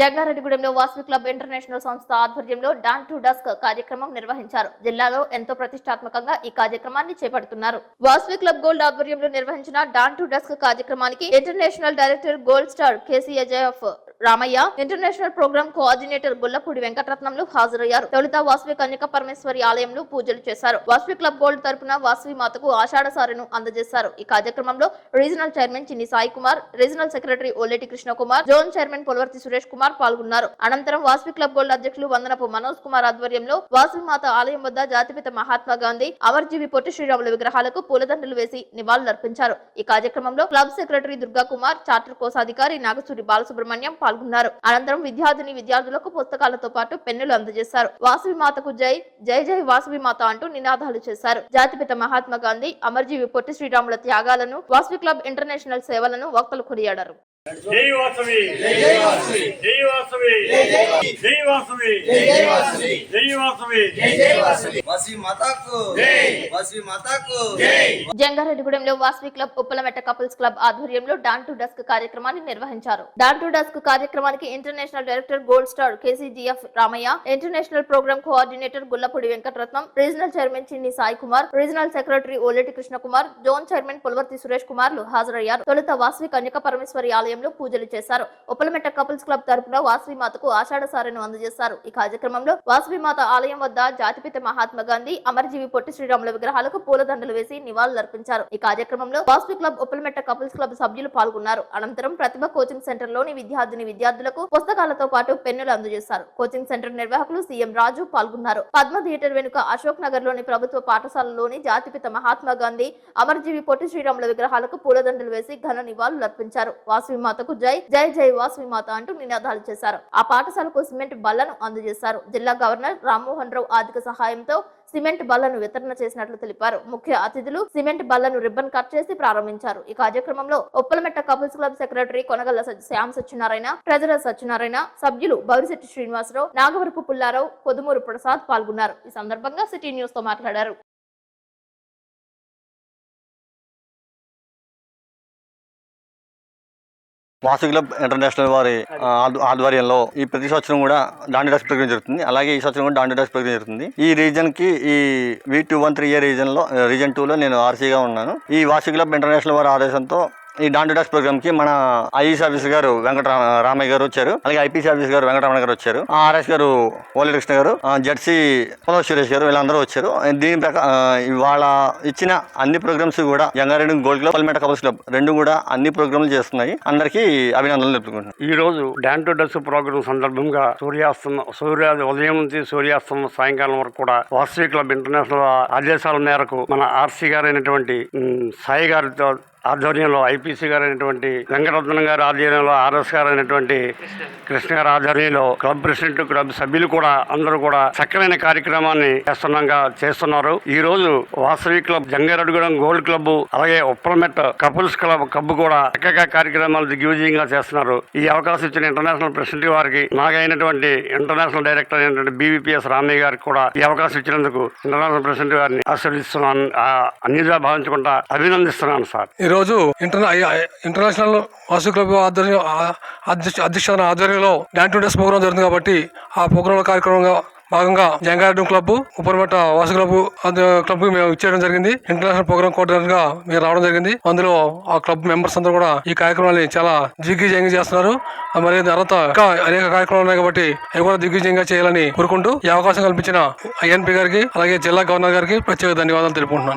జంగారెడ్డిగూడెంలో Vasavi club international సంస్థ ఆధ్వర్యంలో dawn to dusk కార్యక్రమం నిర్వహించారు. జిల్లాలో ఎంతో ప్రతిష్టాత్మకంగా ఈ కార్యక్రమాన్ని చేపడుతున్నారు. వాసవి క్లబ్ గోల్డ్ ఆధ్వర్యంలో నిర్వహించిన డాన్ టు డస్క్ కార్యక్రమానికి international director gold star K C of Ramaiah international programme coordinator Gullapudi వెంకటరత్నంలు హాజరయ్యారు. తొలుత వాసవి కన్యక పరమేశ్వరి ఆలయంలో పూజలు చేశారు. వాసవి క్లబ్ గోల్డ్ తరపున వాసవి మాతకు ఆషాఢ సారను అందజేశారు. ఈ కార్యక్రమంలో regional chairman Chinni Sai Kumar regional secretary Oleti Krishna Kumar zone chairman Polavarthi Suresh Kumar పాల్గొన్నారు. అనంతరం వాసవి క్లబ్ గోల్డ్ అధ్యక్షులు వందనపు మనోజ్ కుమార్ ఆధ్వర్యంలో వాసవి మాత ఆలయం వద్ద జాతిపిత మహాత్మా గాంధీ అమర్జీవి పొట్టి శ్రీరాముల విగ్రహాలకు పూలదండలు వేసి నివాళులర్పించారు. ఈ కార్యక్రమంలో club secretary Durga Kumar charter కోశాధికారి నాగసూరి బాలసుబ్రహ్మణ్యం పాల్గొన్నారు. అనంతరం విద్యార్థిని విద్యార్థులకు పుస్తకాలతో పాటు పెన్నులు అందజేశారు. వాసవి మాతకు జై జై జై వాసవి మాత అంటూ నినాదాలు చేశారు. జాతిపిత మహాత్మా గాంధీ అమర్జీవి పొట్టి శ్రీరాముల త్యాగాలను వాసవి క్లబ్ ఇంటర్నేషనల్ సేవలను వక్తలు కొనియాడారు. జై వాసవి. జై వాసవి. జై వాసవి. జై వాసవి. జై వాసవి. వసి మాతాకు. వసి మాతాకు. జంగారెడ్డిగూడెంలో Vasavi club Uppalametta couples club ఆధ్వర్యంలో డాన్ టు డస్క్ కార్యక్రమాన్ని నిర్వహించారు. డాన్ టు డస్క్ కార్యక్రమానికి international director gold star K C G F Ramaiah international programme coordinator Gullapudi Venkataratnam regional chairman Chinni Sai Kumar regional secretary Oleti Krishna Kumar zone chairman Pulavarthi Suresh కుమార్లు హాజరయ్యారు. తొలుత వాసవి కన్యక పరమేశ్వరి ఆలయంలో పూజలు చేశారు. ఉప్పలమెట్ట couples club తరపున వాసవి మాతకు ఆషాఢ సారెను అందజేశారు. ఈ కార్యక్రమంలో వాసవిమాత ఆలయం వద్ద జాతిపిత మహాత్మా గాంధీ అమరజీవి పొట్టి శ్రీరాముల విగ్రహాలకు పూలదండలు వేసి నివాళులర్పించారు. ఈ కార్యక్రమంలో Vasavi club Uppalametta couples club సభ్యులు పాల్గొన్నారు. అనంతరం ప్రతిభ కోచింగ్ సెంటర్లోని విద్యార్థిని విద్యార్థులకు పుస్తకాలతో పాటు పెన్నులు అందజేశారు. కోచింగ్ సెంటర్ నిర్వాహకులు సీఎం రాజు పాల్గొన్నారు. పద్మ థియేటర్ వెనుక అశోక్ నగర్లోని ప్రభుత్వ పాఠశాలలోని జాతిపిత మహాత్మా గాంధీ అమరజీవి పొట్టి శ్రీరాముల విగ్రహాలకు పూలదండలు వేసి ఘన నివాళులు అర్పించారు వాసవి మాతకు జై జై జై వాసవి మాత అంటూ నినాదాలు చేశారు. ఆ పాఠశాలకు సిమెంట్ బల్లను అందజేశారు. జిల్లా గవర్నర్ రామ్మోహన్ రావు ఆర్థిక సహాయంతో సిమెంట్ బల్లను వితరణ చేసినట్లు తెలిపారు. ముఖ్య అతిథులు సిమెంట్ బల్లను రిబ్బన్ కట్ చేసి ప్రారంభించారు. ఈ కార్యక్రమంలో Uppalametta couples club secretary Konagalla Shyam Satyanarayana treasurer Satyanarayana సభ్యులు బవిశెట్టి శ్రీనివాసరావు నాగవరపు పుల్లారావు కొదుమూరు ప్రసాద్ పాల్గొన్నారు. ఈ సందర్భంగా సిటీ న్యూస్తో మాట్లాడారు. వాసు క్లబ్ ఇంటర్నేషనల్ వారి ఆధ్వర్యంలో ఈ ప్రతి సంవత్సరం కూడా దాండి డాక్స్ ప్రక్రియ జరుగుతుంది. అలాగే ఈ సంవత్సరం కూడా దాండి డాక్స్ ప్రక్రియ జరుగుతుంది. ఈ రీజన్కి ఈ V two one three A రీజన్లో region two లో నేను ఆర్సీగా ఉన్నాను. ఈ వాసు క్లబ్ ఇంటర్నేషనల్ వారి ఆదేశంతో ఈ డాండి డాక్స్ ప్రోగ్రామ్కి మన ఐఎస్ ఆఫీసర్ గారు వెంకట రామయ్య గారు వచ్చారు. అలాగే ఐపీసీ ఆఫీస్ గారు వెంకటరమణ గారు వచ్చారు. ఆర్ఎస్ గారు ఓలి కృష్ణ గారు జడ్సీ పొలవ సురేష్ గారు వీళ్ళందరూ వచ్చారు. దీని ప్రకారం ఇవాళ ఇచ్చిన అన్ని ప్రోగ్రామ్స్ కూడా Jangareddy gold club Palmeta couples club రెండు కూడా అన్ని ప్రోగ్రామ్లు చేస్తున్నాయి. అందరికీ అభినందనలు తెలుపుకుంటున్నాను. ఈ రోజు డాన్ టు ప్రోగ్రామ్ ప్రోగ్రాం సందర్భంగా సూర్యాస్తమ సూర్యోదయం ఉదయం నుంచి సూర్యాస్తమం సాయంకాలం వరకు కూడా వాసవి క్లబ్ ఇంటర్నేషనల్ ఆదేశాల మేరకు మన ఆర్సీ గారైనటువంటి అయినటువంటి సాయి గారితో ఆధ్వర్యంలో ఐపీసీ గారు అయినటువంటి వెంకటరత్నం గారి ఆధ్వర్యంలో ఆర్ఎస్ గారు అయినటువంటి కృష్ణ గారి ఆధ్వర్యంలో క్లబ్ ప్రెసిడెంట్ క్లబ్ సభ్యులు కూడా అందరూ కూడా చక్కనైన కార్యక్రమాన్ని చేస్తున్నాగా చేస్తున్నారు. ఈ రోజు Vasavi club Jangareddygudem gold club అలాగే ఉప్పలమెట్ కపుల్స్ క్లబ్ క్లబ్ కూడా చక్కగా కార్యక్రమాలు దిగ్విజయంగా చేస్తున్నారు. ఈ అవకాశం ఇచ్చిన ఇంటర్నేషనల్ ప్రెసిడెంట్ వారికి నాగైనటువంటి ఇంటర్నేషనల్ డైరెక్టర్ అయినటువంటి బీవీపీఎస్ రామయ్య గారికి కూడా ఈ అవకాశం ఇచ్చినందుకు ఇంటర్నేషనల్ ప్రెసిడెంట్ గారిని ఆశీర్వదిస్తున్నాను. అన్నిగా భావించకుండా అభినందిస్తున్నాను సార్. ఈరోజు ఇంటర్నా ఇంటర్నేషనల్ వాసు క్లబ్ ఆధ్వర్యం అధ్యక్ష అధ్యక్షత ఆధ్వర్యంలో డాన్ టు డేస్ ప్రోగ్రాం జరుగుతుంది కాబట్టి ఆ ప్రోగ్రామ్ కార్యక్రమంగా భాగంగా జంగారెడ్డి క్లబ్ ఉపరిమట వాసు క్లబ్ క్లబ్ మేము ఇచ్చేయడం జరిగింది. ఇంటర్నేషనల్ ప్రోగ్రామ్ కోఆర్డినేటర్గా రావడం జరిగింది. అందులో ఆ క్లబ్ మెంబర్స్ అందరూ కూడా ఈ కార్యక్రమాన్ని చాలా దిగ్విజయంగా చేస్తున్నారు. మరి తర్వాత ఇంకా అనేక కార్యక్రమాలు ఉన్నాయి కాబట్టి అవి కూడా దిగ్విజయంగా చేయాలని కోరుకుంటూ ఈ అవకాశం కల్పించిన ఐఎన్పి గారికి అలాగే జిల్లా గవర్నర్ గారికి ప్రత్యేక ధన్యవాదాలు తెలుపుకుంటున్నాను.